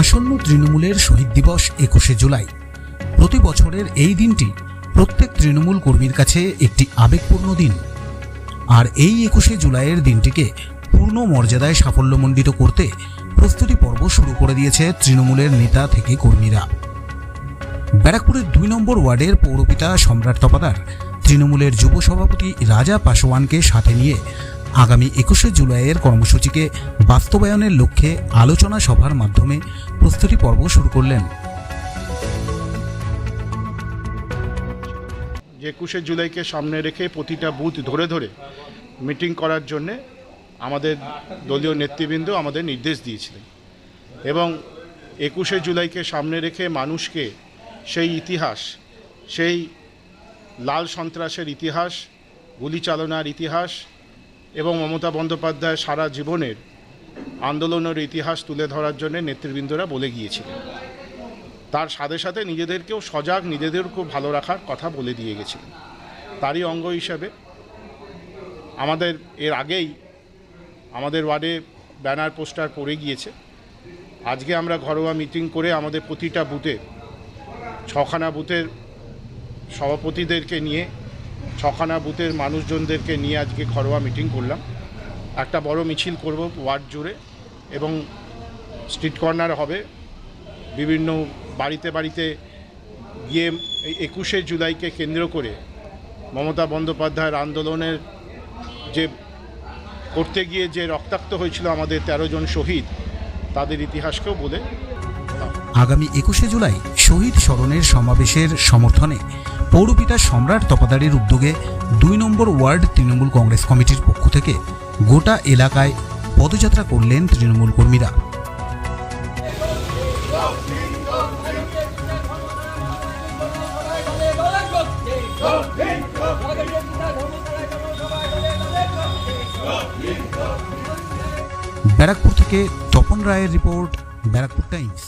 আসন্ন তৃণমূলের শহীদ দিবস একুশে জুলাই। প্রতি বছরের এই দিনটি প্রত্যেক তৃণমূল কর্মীর কাছে একটি আবেগপূর্ণ দিন। আর এই একুশে জুলাইয়ের দিনটিকে পূর্ণ মর্যাদায় সাফল্যমণ্ডিত করতে প্রস্তুতি পর্ব শুরু করে দিয়েছে তৃণমূলের নেতা থেকে কর্মীরা। ব্যারাকপুরের দুই নম্বর ওয়ার্ডের পৌরপিতা সম্রাট তপাদার তৃণমূলের যুব সভাপতি রাজা পাসোয়ানকে সাথে নিয়ে আগামী একুশে জুলাইয়ের কর্মসূচিকে বাস্তবায়নের লক্ষ্যে আলোচনা সভার মাধ্যমে প্রস্তুতি পর্ব শুরু করলেন। একুশে জুলাইকে সামনে রেখে প্রতিটা বুথ ধরে ধরে মিটিং করার জন্যে আমাদের দলীয় নেতৃবৃন্দ আমাদের নির্দেশ দিয়েছিলেন এবং একুশে জুলাইকে সামনে রেখে মানুষকে সেই ইতিহাস, সেই লাল সন্ত্রাসের ইতিহাস, গুলি চালনার ইতিহাস এবং মমতা বন্দ্যোপাধ্যায় সারা জীবনের আন্দোলনের ইতিহাস তুলে ধরার জন্য নেতৃবৃন্দরা বলে গিয়েছিলেন। তার সাথে সাথে নিজেদেরকেও সজাগ, নিজেদেরকেও ভালো রাখার কথা বলে দিয়ে গেছিলেন। তারই অঙ্গ হিসাবে আমাদের এর আগেই আমাদের ওয়ার্ডে ব্যানার, পোস্টার পড়ে গিয়েছে। আজকে আমরা ঘরোয়া মিটিং করে আমাদের প্রতিটা বুথে ছখানা বুথের সভাপতিদেরকে নিয়ে ছখানা বুথের মানুষজনদেরকে নিয়ে আজকে ঘরোয়া মিটিং করলাম। একটা বড় মিছিল করব ওয়ার্ড জুড়ে এবং স্ট্রিট কর্নার হবে। বিভিন্ন বাড়িতে বাড়িতে গিয়ে একুশে জুলাইকে কেন্দ্র করে মমতা বন্দ্যোপাধ্যায়ের আন্দোলনের যে করতে গিয়ে যে রক্তাক্ত হয়েছিল আমাদের তেরো জন শহীদ, তাদের ইতিহাসকেও বলে আগামী একুশে জুলাই শহীদ স্মরণের সমাবেশের সমর্থনে পৌরপিতা সম্রাট তপাদারের উদ্যোগে দুই নম্বর ওয়ার্ড তৃণমূল কংগ্রেস কমিটির পক্ষ থেকে গোটা এলাকায় পদযাত্রা করলেন তৃণমূল কর্মীরা। ব্যারাকপুর থেকে তপন রায়ের রিপোর্ট, ব্যারাকপুর টাইমস।